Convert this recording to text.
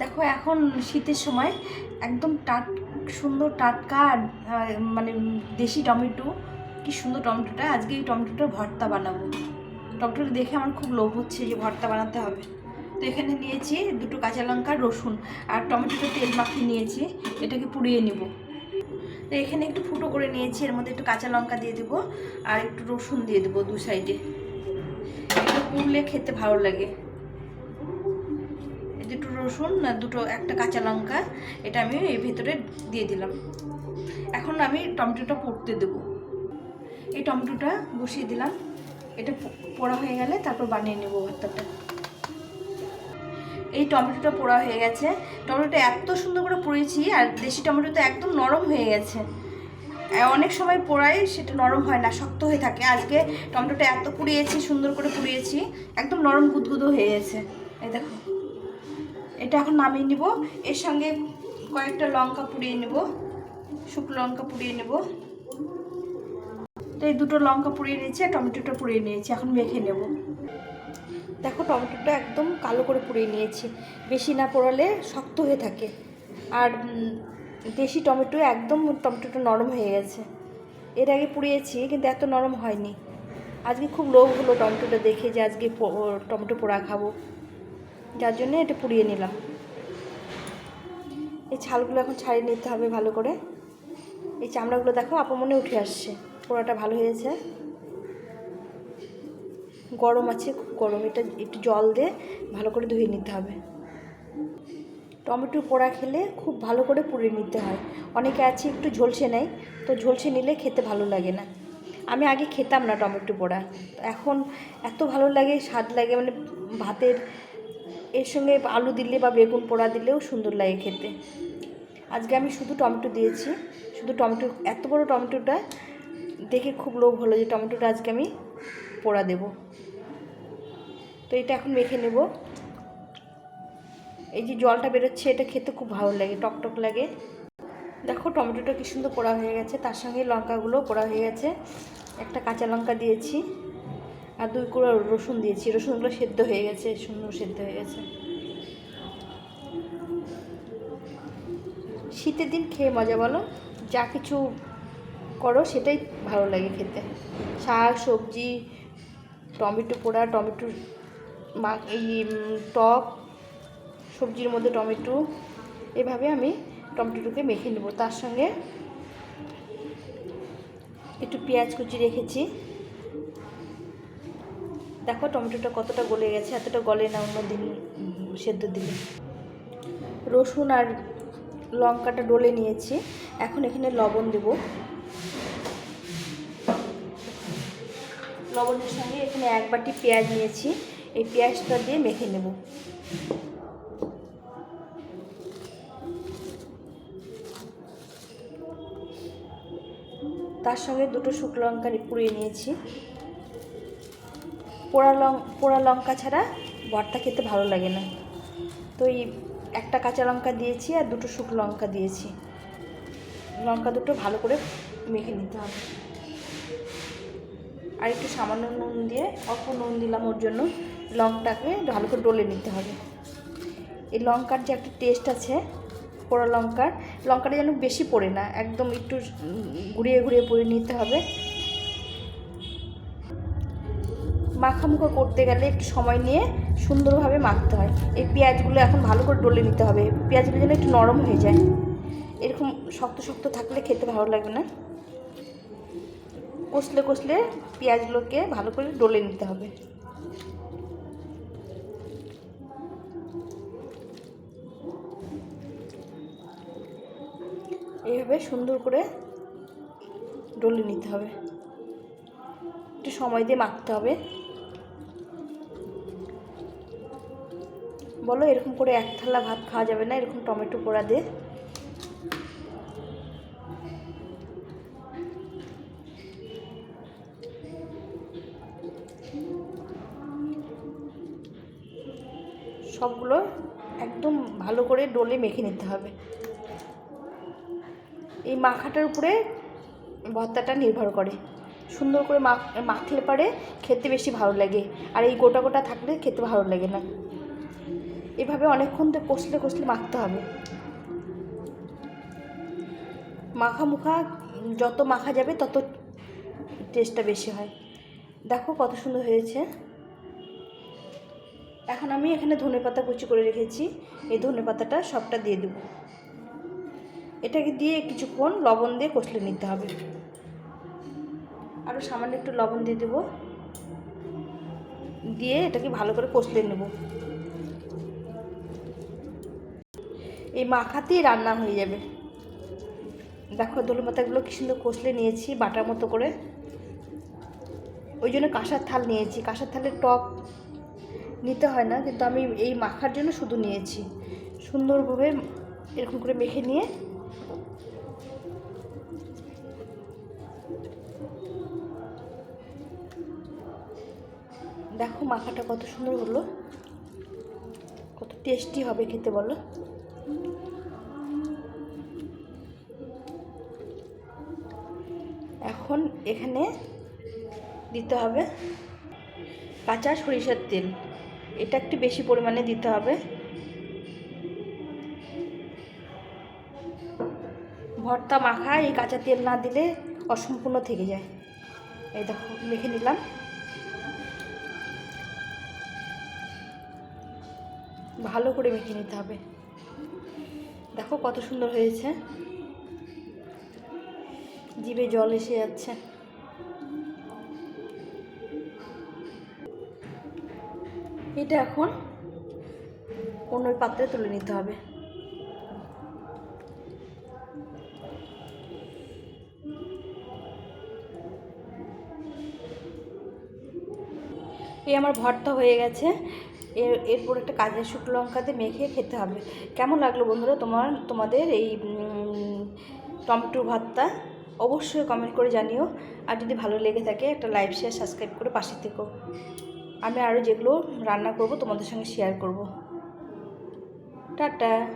দেখো এখন শীতের সময় একদম টাট, সুন্দর টাটকা মানে দেশি টমেটো। কি সুন্দর টমেটোটা। আজকে এই টমেটোটা ভর্তা বানাবো। টমেটোটা দেখে আমার খুব লোভ হচ্ছে যে ভর্তা বানাতে হবে। তো এখানে নিয়েছি দুটো কাঁচা লঙ্কা, রসুন আর টমেটোটা তেল মাখিয়ে নিয়েছি। এটাকে পুড়িয়ে নেব। তো এখানে একটু ফুটো করে নিয়েছি। এর মধ্যে একটু কাঁচা লঙ্কা দিয়ে দেবো আর একটু রসুন দিয়ে দেবো দু সাইডে। এটা পুড়লে খেতে ভালো লাগে। রসুন দুটো একটা কাঁচা লঙ্কা, এটা আমি এর ভিতরে দিয়ে দিলাম। এখন আমি টমেটোটা পুড়তে দেব। এই টমেটোটা বসিয়ে দিলাম। এটা পোড়া হয়ে গেলে তারপর বানিয়ে নেব ভর্তাটা। এই টমেটোটা পোড়া হয়ে গেছে। টমেটোটা এত সুন্দর করে পুড়িয়েছি আর দেশি টমেটো তো একদম নরম হয়ে গেছে। অনেক সময় পোড়াই সেটা নরম হয় না, শক্ত হয়ে থাকে। আজকে টমেটোটা এত পুড়িয়েছি, সুন্দর করে পুড়িয়েছি, একদম নরম গুদগুদো হয়ে গেছে। এই দেখো। এটা এখন নামিয়ে নিব। এর সঙ্গে কয়েকটা লঙ্কা পুড়িয়ে নেব। শুকনো লঙ্কা পুড়িয়ে নেব। তো এই দুটো লঙ্কা পুড়িয়ে নিয়েছি আর টমেটোটা পুড়িয়ে নিয়েছি। এখন মেখে নেব। দেখো টমেটোটা একদম কালো করে পুড়িয়ে নিয়েছি। বেশি না পোড়ালে শক্ত হয়ে থাকে। আর দেশি টমেটো একদম টমেটোটা নরম হয়ে গেছে। এর আগে পুড়িয়েছি, কিন্তু এত নরম হয়নি। আজকে খুব লোভ হলো টমেটোটা দেখে যে আজকে টমেটো পোড়া খাব। যার জন্য এটা পুড়িয়ে নিলাম। এই ছালগুলো এখন ছাড়িয়ে নিতে হবে ভালো করে। এই চামড়াগুলো দেখো আপা মনে উঠে আসছে, পোড়াটা ভালো হয়েছে। গরম আছে, খুব গরম। এটা একটু জল দিয়ে ভালো করে ধুয়ে নিতে হবে। টমেটো পোড়া খেলে খুব ভালো করে পুড়ে নিতে হয়। অনেকে আছে একটু ঝলসে নেয়, তো ঝলসে নিলে খেতে ভালো লাগে না। আমি আগে খেতাম না টমেটো পোড়া। এখন এত ভালো লাগে, স্বাদ লাগে মানে ভাতের এর সঙ্গে আলু দিলে বা বেগুন পোড়া দিলেও সুন্দর লাগে খেতে। আজকে আমি শুধু টমেটো দিয়েছি। শুধু টমেটো, এত বড় টমেটোটা দেখে খুব লোভ হলো যে টমেটোটা আজকে আমি পোড়া দেব। তো এটা এখন মেখে নেব। এই যে জলটা বেরোচ্ছে, এটা খেতে খুব ভালো লাগে টকটক লাগে। দেখো টমেটোটা কি সুন্দর পোড়া হয়ে গেছে, তার সঙ্গে লঙ্কাগুলো পোড়া হয়ে গেছে। একটা কাঁচা লঙ্কা দিয়েছি। আর দুই কুড়ো রসুন দিয়েছি। রসুনগুলো সেদ্ধ হয়ে গেছে, সুন্দর সেদ্ধ হয়ে গেছে। শীতের দিন খেয়ে মজা বলো। যা কিছু করো সেটাই ভালো লাগে খেতে। শাক, সবজি, টমেটো পোড়া, টমেটো মা, এই টক, সবজির মধ্যে টমেটো, এভাবে আমি টমেটোটাকে মেখে নেব। তার সঙ্গে একটু পেঁয়াজ কুচি রেখেছি। দেখো টমেটোটা কতটা গলে গেছে, এতটা গলে না অন্য দিন সেদ্ধ দিলে রসুন আর লঙ্কাটা ডলে নিয়েছি, এখন এখানে লবণ দেব। লবণের সঙ্গে এখানে এক বাটি পেঁয়াজ নিয়েছি, এই পেঁয়াজটা দিয়ে মেখে নেব। তার সঙ্গে দুটো শুকনো লঙ্কা পুড়িয়ে নিয়েছি। পোড়া লং, পোড়া লঙ্কা ছাড়া ভর্তা খেতে ভালো লাগে না। তো এই একটা কাঁচা লঙ্কা দিয়েছি আর দুটো শুকনো লঙ্কা দিয়েছি। লঙ্কা দুটো ভালো করে মেখে নিতে হবে। আর একটু সামান্য নুন দিয়ে, অল্প নুন দিলাম ওর জন্য, লঙ্কাটাকে ভালো করে ডলে নিতে হবে। এই লঙ্কার যে একটা টেস্ট আছে, পোড়া লঙ্কার, লঙ্কাটা যেন বেশি পড়ে না, একদম একটু ঘুরিয়ে ঘুরিয়ে পড়ে নিতে হবে। মাখামুখো করতে গেলে একটু সময় নিয়ে সুন্দরভাবে মাখতে হয়। এই পেঁয়াজগুলো এখন ভালো করে ডলে নিতে হবে। পেঁয়াজগুলো যেন একটু নরম হয়ে যায়। এরকম শক্ত শক্ত থাকলে খেতে ভালো লাগবে না। কষলে কষলে পেঁয়াজগুলোকে ভালো করে ডলে নিতে হবে। এইভাবে সুন্দর করে ডলে নিতে হবে। একটু সময় দিয়ে মাখতে হবে। বলো, এরকম করে এক থালা ভাত খাওয়া যাবে না, এরকম টমেটো পোড়া দিয়ে। সবগুলো একদম ভালো করে ডোলে মেখে নিতে হবে। এই মাখাটার উপরে ভর্তাটা নির্ভর করে। সুন্দর করে মাখ মাখলে পারে, খেতে বেশি ভালো লাগে। আর এই গোটা গোটা থাকলে খেতে ভালো লাগে না। এভাবে অনেকক্ষণ তো কষলে কষলে মাখতে হবে। মাখা মুখা যত মাখা যাবে তত টেস্টটা বেশি হয়। দেখো কত সুন্দর হয়েছে। এখন আমি এখানে ধনে পাতা কুচি করে রেখেছি। এই ধনে পাতাটা সবটা দিয়ে দেবো। এটাকে দিয়ে কিছুক্ষণ লবণ দিয়ে কষলে নিতে হবে। আরও সামান্য একটু লবণ দিয়ে দেবো। দিয়ে এটাকে ভালো করে কষলে নেব। এই মাখাতেই রান্না হয়ে যাবে। দেখো ধনে পাতাগুলো কি সুন্দর কষলে নিয়েছি বাটার মতো করে। ওই জন্য কাঁসার থাল নিয়েছি। কাঁসার থালের টক নিতে হয় না, কিন্তু আমি এই মাখার জন্য শুধু নিয়েছি। সুন্দরভাবে এরকম করে মেখে নিয়ে দেখো মাখাটা কত সুন্দর হলো। কত টেস্টি হবে খেতে বলো। এখন এখানে দিতে হবে কাঁচা সরিষার তেল। এটা একটু বেশি পরিমাণে দিতে হবে। ভর্তা মাখা, এই কাঁচা তেল না দিলে অসম্পূর্ণ থেকে যায়। এই দেখো, মেখে নিলাম। ভালো করে মেখে নিতে হবে। দেখো কত সুন্দর হয়েছে। জিভে জল এসে যাচ্ছে। এটা এখন অন্য পাত্রে তুলে নিতে হবে। এই আমার ভর্তা হয়ে গেছে। এর, এরপর একটা কাজের শুকনো লঙ্কাতে মেখে খেতে হবে। কেমন লাগল বন্ধুরা তোমার, তোমাদের এই টমেটো ভর্তা? অবশ্যই কমেন্ট করে জানিও। আর যদি ভালো লেগে থাকে, একটা লাইভ শেয়ার সাবস্ক্রাইব করে পাশে থেকো। আমি আরও যেগুলো রান্না করব তোমাদের সঙ্গে শেয়ার করব। টাটা।